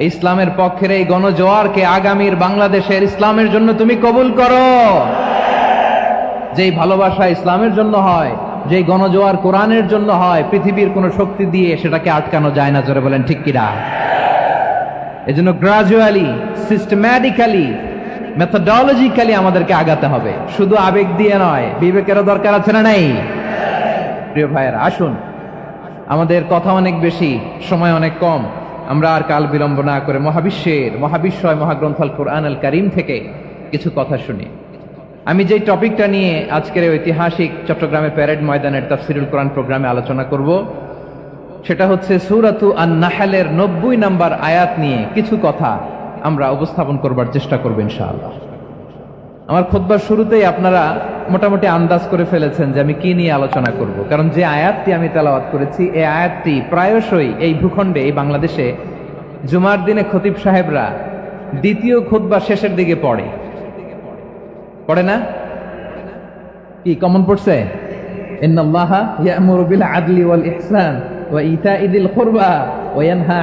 ইসলামের পক্ষের এই গণজোয়ারকে আগামীর বাংলাদেশের ইসলামের জন্য তুমি কবুল করো। যেই ভালোবাসা ইসলামের জন্য হয়, যেই গণজোয়ার কোরআনের জন্য হয়, পৃথিবীর কোনো শক্তি দিয়ে সেটাকে আটকানো যায় না, জোরে বলেন, ঠিক কিনা? এজন্য গ্রাজুয়ালি সিস্টেম্যাটিক্যালি মেথোডলজিক্যালি আমাদেরকে আগাতে হবে। শুধু আবেগ দিয়ে নয়, বিবেকেরও দরকার আছে না নাই? প্রিয় ভাইয়েরা, আসুন। আমাদের কথা অনেক বেশি, সময় অনেক কম। আমরা আর কাল বিলম্ব না করে মহাবিশ্বের, মহাবিশ্বয় মহাগ্রন্থ কোরআন আল করিম থেকে কিছু কথা শুনি। আমি যে টপিকটা নিয়ে আজকের ঐতিহাসিক চট্টগ্রামের প্যারেড ময়দানের তাফসিরুল কোরআন প্রোগ্রামে আলোচনা করব, সেটা হচ্ছে সুরাতু আর নাহালের নব্বই নাম্বার আয়াত নিয়ে কিছু কথা আমরা উপস্থাপন করবার চেষ্টা করব ইনশাআল্লাহ। আমার খোদবার শুরুতেই আপনারা মোটামুটি আন্দাজ করে ফেলেছেন যে আমি কি নিয়ে আলোচনা করব। কারণ যে আয়াতটি আমি তেলাওয়াত করেছি, এই আয়াতটি প্রায়শই এই ভূখণ্ডে, এই বাংলাদেশে জুমার দিনে খতিব সাহেবরা দ্বিতীয় খুতবা শেষের দিকে পড়ে। পড়ে না? কি কমন পড়ছে? ইন্নাল্লাহা আদলি ওয়াল ইহসান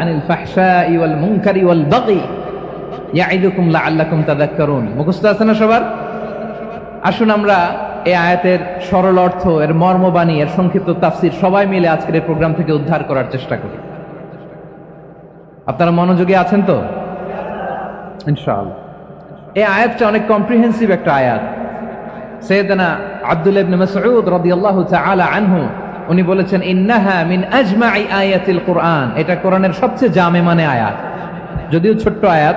আনিল মুখস্থ আছে না সবার? আসুন আমরা এই আয়াতের সরল অর্থ, এর মর্মবাণী এর সংক্ষিপ্ত সবাই মিলে আজকের এই প্রোগ্রাম থেকে উদ্ধার করার চেষ্টা করি। আপনারা মনোযোগী আছেন তো? ইনশাআল্লাহ। এই আয়াতটা অনেক কম্প্রিহেন্সিভ একটা আয়াত। সৈয়দনা আব্দুল ইবনে মাসউদ রাদিয়াল্লাহু তাআলা আনহু, উনি বলেছেন, ইন্নাহা মিন আজমাই আয়াতিল কোরআন। এটা কোরআনের সবচেয়ে জামে মানে আয়াত। যদিও ছোট্ট আয়াত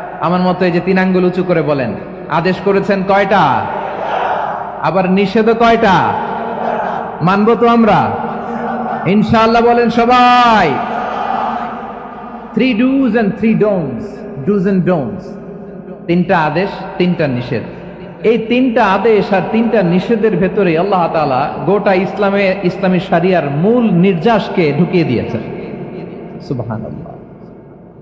আমার মতো এই যে তিন আঙ্গুল উঁচু করে বলেন, আদেশ করেছেন কয়টা? আবার নিষেধও কয়টা? মানব তো আমরা। ইনশাআল্লাহ বলেন সবাই। Three dos and three don'ts dos and don'ts তিনটা আদেশ, তিনটা নিষেধ। এই তিনটা আদেশ আর তিনটা নিষেধের ভেতরে আল্লাহ তাআলা গোটা ইসলামে, ইসলামী সারিয়ার মূল নির্যাসকে ঢুকিয়ে দিয়েছেন। সুবহানাল্লাহ।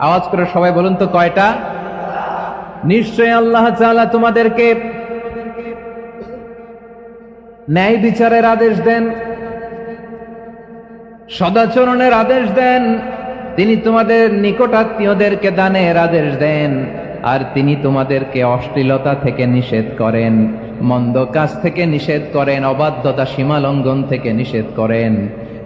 আওয়াজ করে সবাই বলুন তো কয়টা? নিশ্চয় আল্লাহ তাআলা তোমাদেরকে ন্যায় বিচারের আদেশ দেন, সদাচরণের আদেশ দেন, তিনি তোমাদের নিকটাত্মীয়দেরকে দানের আদেশ দেন, আর তিনি তোমাদেরকে অশ্লীলতা থেকে নিষেধ করেন, মন্দ কাজ থেকে নিষেধ করেন, অবাধ্যতা সীমা লঙ্ঘন থেকে নিষেধ করেন।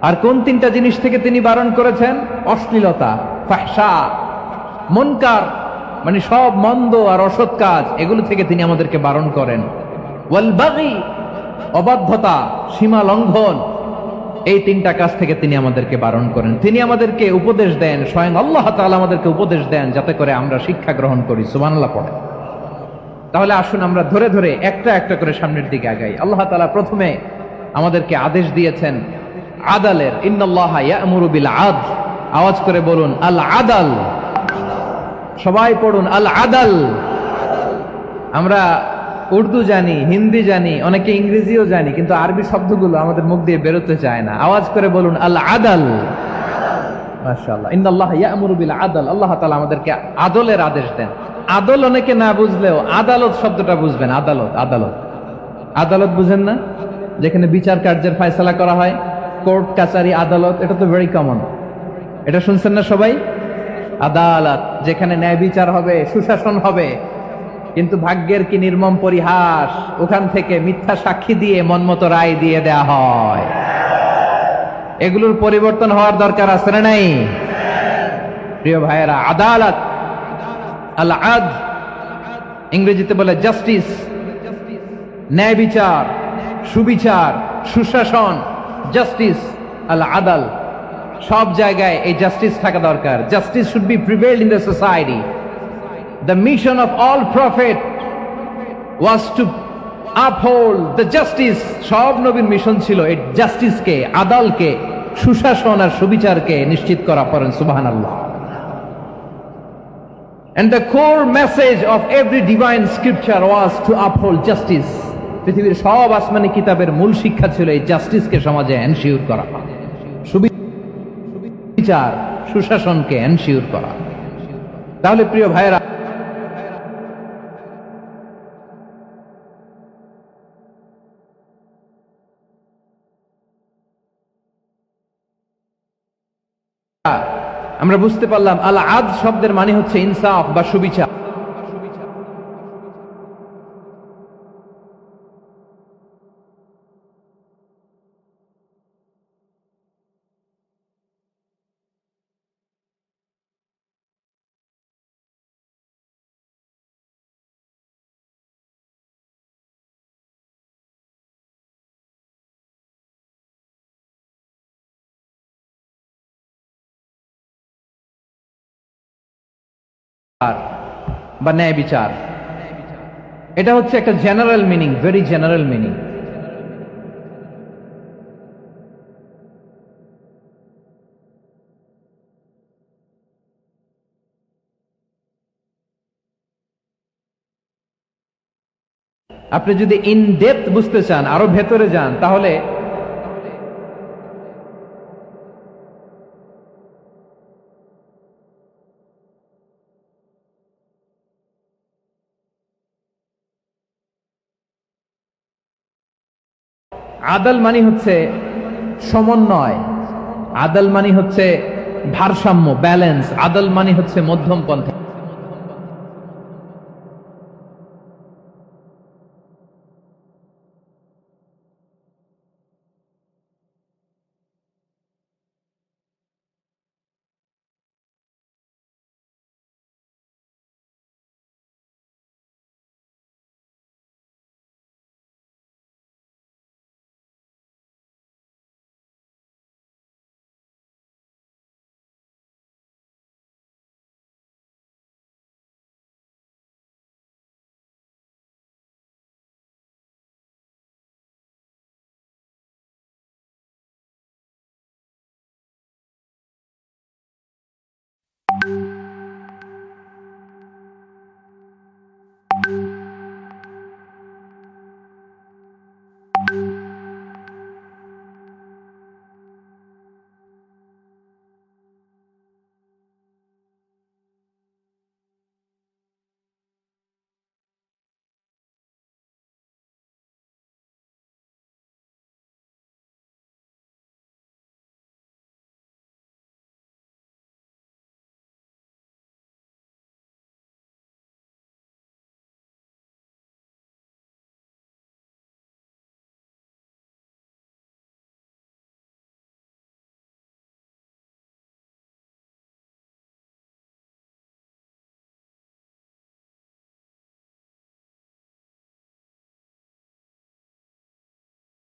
আর কোন তিনটা জিনিস থেকে তিনি বারণ করেছেন? অশ্লীলতা ফাহসা মনকার মানে সব মন্দ আর অসৎ কাজ, এগুলো থেকে তিনি আমাদেরকে বারণ করেন। অবাধ্যতা, সীমা লঙ্ঘন, এই তিনটা কাজ থেকে তিনি আমাদেরকে বারণ করেন। তিনি আমাদেরকে উপদেশ দেন, স্বয়ং আল্লাহ তাআলা আমাদেরকে উপদেশ দেন, যাতে করে আমরা শিক্ষা গ্রহণ করি। সুবহানাল্লাহ পড়ে। তাহলে আসুন আমরা ধরে ধরে একটা একটা করে সামনের দিকে আগাই। আল্লাহ তালা প্রথমে আমাদেরকে আদেশ দিয়েছেন আদালের। আদ আওয়াজ করে বলুন আল আদাল সবাই পড়ুন আল আদাল আমরা উর্দু জানি, হিন্দি জানি, অনেকে ইংরেজিও জানি, কিন্তু আরবি শব্দগুলো আমাদের মুখ দিয়ে বেরোতে চায় না। আওয়াজ করে বলুন আল আদাল আদাল আল্লাহ আমাদেরকে আদলের আদেশ দেন। আদল অনেকে না বুঝলেও আদালত শব্দটা বুঝবেন। আদালত আদালত। আদালত বুঝেন না? যেখানে বিচার কার্যের ফয়সালা করা হয়। কোর্ট, কাচারি, আদালত, এটা তো ভেরি কমন এটা শুনছেন না সবাই? আদালত, যেখানে ন্যায় বিচার হবে, সুশাসন হবে। কিন্তু ভাগ্যের কি নির্মম পরিহাস, ওখান থেকে মিথ্যা সাক্ষী দিয়ে মনমতো রায় দিয়ে দেয়া হয়। এগুলোর পরিবর্তন হওয়ার দরকার আছে না নাই? প্রিয় ভাইয়েরা, আদালত আল আদ ইংরেজিতে বলে জাস্টিস, ন্যায় বিচার, সুবিচার, সুশাসন জাস্টিস আল আদাল সব জায়গায় এই জাস্টিস থাকা দরকার। Justice should be prevailed in the society the mission of all prophet was to uphold the justice সব নবীর মিশন ছিল এই জাস্টিসকে আদালকে, সুশাসন আর সুবিচারকে নিশ্চিত করা পড়েন সুবাহান আল্লাহ And the core message of every divine scripture was to uphold justice. পৃথিবীর সব আসমানি কিতাবের মূল শিক্ষা ছিল এই জাস্টিসকে সমাজে এনশিওর করা। সুবিচার সুশাসনকে এনশিওর করা। তাহলে প্রিয় ভাইয়েরা, আমরা বুঝতে পারলাম আল আদ শব্দের মানে হচ্ছে ইনসাফ বা সুবিচার। বা ন্যায় বিচার। এটা হচ্ছে একটা general meaning very general meaning আপনি যদি ইন ডেপথ বুঝতে চান, আরও ভেতরে যান, তাহলে আদাল মানি হচ্ছে সমন্বয়। আদাল মানি হচ্ছে ভারসাম্য ব্যালেন্স। আদাল মানি হচ্ছে মধ্যম পন্থা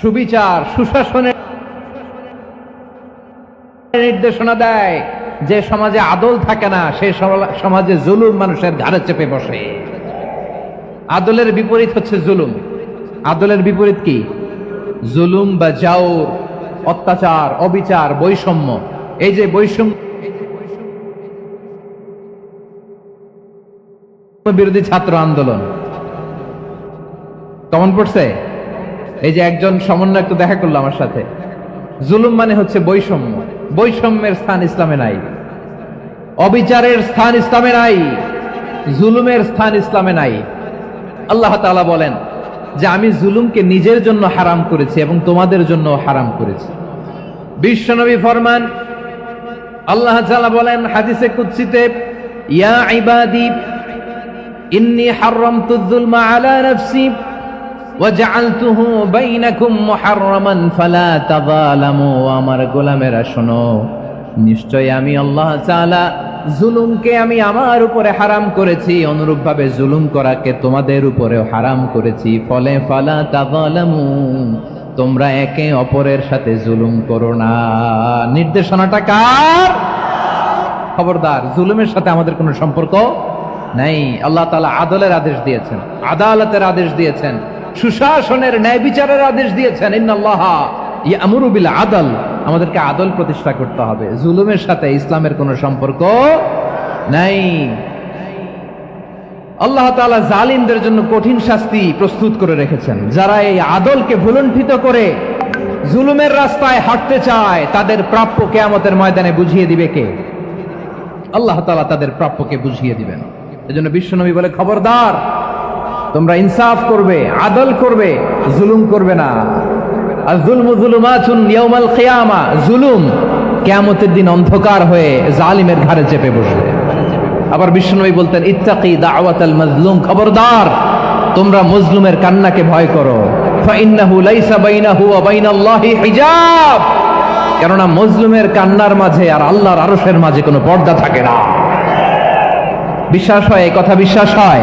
সুবিচার, সুশাসনের নির্দেশনা দেয়। যে সমাজে আদল থাকে না, সে সমাজে জুলুম মানুষের ঘাড়ে চেপে বসে। আদলের বিপরীত হচ্ছে জুলুম। আদলের বিপরীত কি? জুলুম বা জাওর অত্যাচার, অবিচার, বৈষম্য। এই যে বৈষম্য বিরোধী ছাত্র আন্দোলন। কেমন পড়ছে? এই যে একজন সমন্বয় একটু দেখা করল আমার সাথে। জুলুম মানে হচ্ছে বৈষম্য। বৈষম্যের স্থান ইসলামে নাই। অবিচারের স্থান ইসলামে নাই। জুলুমের স্থান ইসলামে নাই। আল্লাহ তালা বলেন যে আমি জুলুমকে নিজের জন্য হারাম করেছি এবং তোমাদের জন্য হারাম করেছি। বিশ্বনবী ফরমান আল্লাহ তাআলা বলেন হাদিসে কুদসিতে, ইয়া ইবাদি, ইন্নী হারামতু যুলমা আলা নাফসি। وجعلته بينكم محرما فلا تظالموا আমার গোলামেরা শোনো নিশ্চয় আমি আল্লাহ তাআলা জুলুমকে আমি আমার উপরে হারাম করেছি অনুরূপভাবে জুলুম করাকে তোমাদের উপরেও হারাম করেছি ফলে ফালা তাযালামু তোমরা একে অপরের সাথে জুলুম করো না নির্দেশনাটা কার খবরদার জুলুমের সাথে আমাদের কোনো সম্পর্ক নাই আল্লাহ তাআলা আদলের আদেশ দিয়েছেন আদালতের আদেশ দিয়েছেন সুশাসনের ন্যায় বিচারের আদেশ দিয়েছেন। ইন্নাল্লাহ ইয়ামুরু বিল আদল। আমাদেরকে আদল প্রতিষ্ঠা করতে হবে। জুলুমের সাথে ইসলামের কোনো সম্পর্ক নাই। আল্লাহ তাআলা জালিমদের জন্য কঠিন শাস্তি প্রস্তুত করে রেখেছেন। যারা এই আদলকে ভুলণ্ঠিত করে জুলুমের রাস্তায় হাঁটতে চায়, তাদের প্রাপ্য কেয়ামতের ময়দানে বুঝিয়ে দিবে কে? আল্লাহ তাআলা তাদের প্রাপ্যকে বুঝিয়ে দিবেন। এজন্য বিশ্বনবী বলে, খবরদার তোমরা ইনসাফ করবে, আদল করবে, জুলুম করবে না। আর জুলমু জুলুমাতুন ইয়াউমাল কিয়ামা, জুলুম কিয়ামতের দিন অন্ধকার হয়ে জালিমের ঘাড়ে চেপে বসবে। আবার বিশ্বনবী বলতেন, ইত্তাকি দাওয়াতাল মাজলুম, খবরদার, তোমরা মজলুমের কান্নাকে ভয় করো। কেননা মজলুমের কান্নার মাঝে আর আল্লাহর আরশের মাঝে কোনো পর্দা থাকে না। বিশ্বাস হয় কথা বিশ্বাস হয়।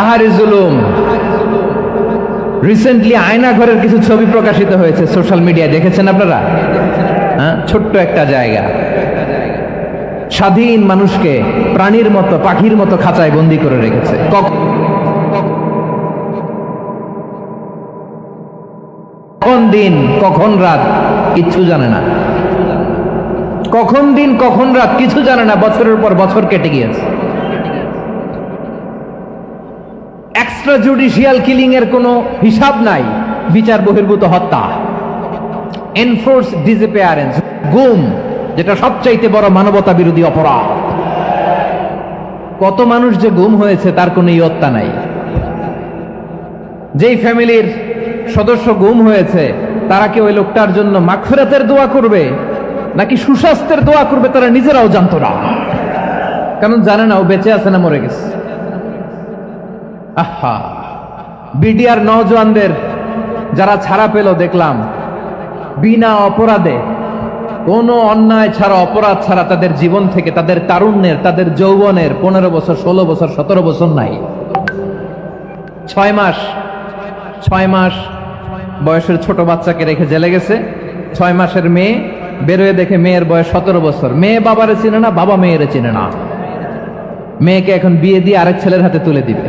আহারে জুলুম। রিসেন্টলি আয়না ঘরের কিছু ছবি প্রকাশিত হয়েছে সোশ্যাল মিডিয়ায় দেখেছেন আপনারা? হ্যাঁ? ছোট্ট একটা জায়গা। স্বাধীন মানুষকে প্রাণীর মতো, পাখির মতো খাঁচায় বন্দি করে রেখেছে। কখন দিন, কখন রাত, কিচ্ছু জানে না। কখন দিন, কখন রাত, কিছু জানে না, বছরের পর বছর কেটে গিয়েছে। এক্সট্রা জুডিশিয়াল কিলিং এর কোনো হিসাব নাই। বিচার বহির্ভূত হত্যা। এনফোর্স ডিসঅ্যাপিয়ারেন্স গুম, যেটা সবচাইতে বড় মানবতা বিরোধী অপরাধ। কত মানুষ যে গুম হয়েছে, তার কোনো ইয়ত্তা নাই। যেই ফ্যামিলির সদস্য গুম হয়েছে, তারা কি ওই লোকটার জন্য মাগফিরাতের দোয়া করবে, নাকি সুস্বাস্থ্যের দোয়া করবে, তারা নিজেরাও জানতো না। কারণ জানে না, ও বেঁচে আছে না মরে গেছে। আহা, বিডিআর নওজোয়ানদের যারা ছাড়া পেল, দেখলাম, বিনা অপরাধে, কোনো অন্যায় ছাড়া, অপরাধ ছাড়া তাদের জীবন থেকে, তাদের তারুণ্যের, তাদের যৌবনের পনেরো বছর, ষোলো বছর, সতেরো বছর নাই। ছয় মাস ছয় মাস বয়সের ছোট বাচ্চাকে রেখে জেলে গেছে। ছয় মাসের মেয়ে বেরোয় দেখে মেয়ের বয়স সতেরো বছর। মেয়ে বাবারে চিনে না, বাবা মেয়েরে চিনে না। মেয়েকে এখন বিয়ে দিয়ে আরেক ছেলের হাতে তুলে দিবে।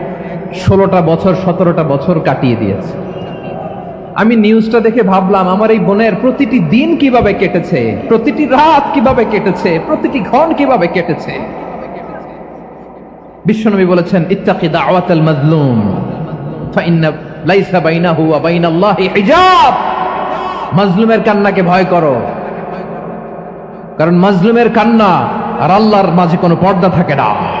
ষোলোটা বছর, সতেরোটা বছর কাটিয়ে দিয়েছে। আমি নিউজটা দেখে ভাবলাম, আমার এই বোনের প্রতিটি দিন কীভাবে কেটেছে? প্রতিটি রাত কীভাবে কেটেছে? প্রতিটি ঘন কীভাবে কেটেছে? বিশ্বনবী বলেছেন, ইত্তাকি দাওয়াতাল মাজলুম লাইসা হিজাব। মাজলুমের কান্নাকে ভয় করো। কারণ মাজলুমের কান্না আর আল্লাহর মাঝে কোনো পর্দা থাকে না।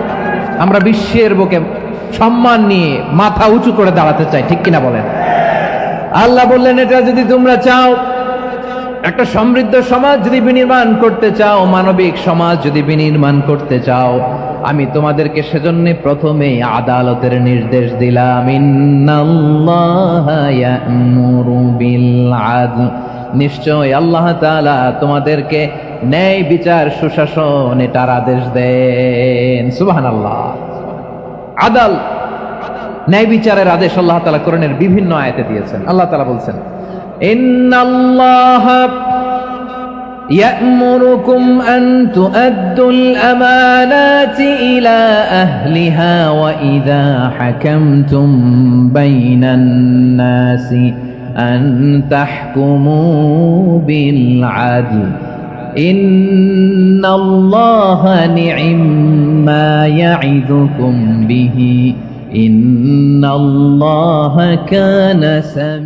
আমরা বিশ্বের বুকে সম্মান নিয়ে মাথা উঁচু করে দাঁড়াতে চাই, ঠিক কিনা বলেন? আল্লাহ বললেন, এটা যদি তোমরা চাও, একটা সমৃদ্ধ সমাজ যদি বিনির্মাণ করতে চাও, মানবিক সমাজ যদি বিনির্মাণ করতে চাও, আমি তোমাদেরকে সেজন্য প্রথমে আদালতের নির্দেশ দিলাম, ইন্নাল্লাহা ইয়া'মুরু বিল আদল। নিশ্চয় আল্লাহ তাআলা তোমাদেরকে ন্যায় বিচার সুশাসন এটার আদেশ দেন সুবহানাল্লাহ আদাল ন্যায় বিচারের আদেশ আল্লাহ তাআলা কোরআনের বিভিন্ন আয়াতে দিয়েছেন আল্লাহ তাআলা বলছেন ইন্নাল্লাহ يأمركم أن تؤدوا الأمانات إلى أهلها وإذا حكمتم بين الناس أن تحكموا بالعدل. إن الله نعم ما يعظكم به. إن الله كان سميعا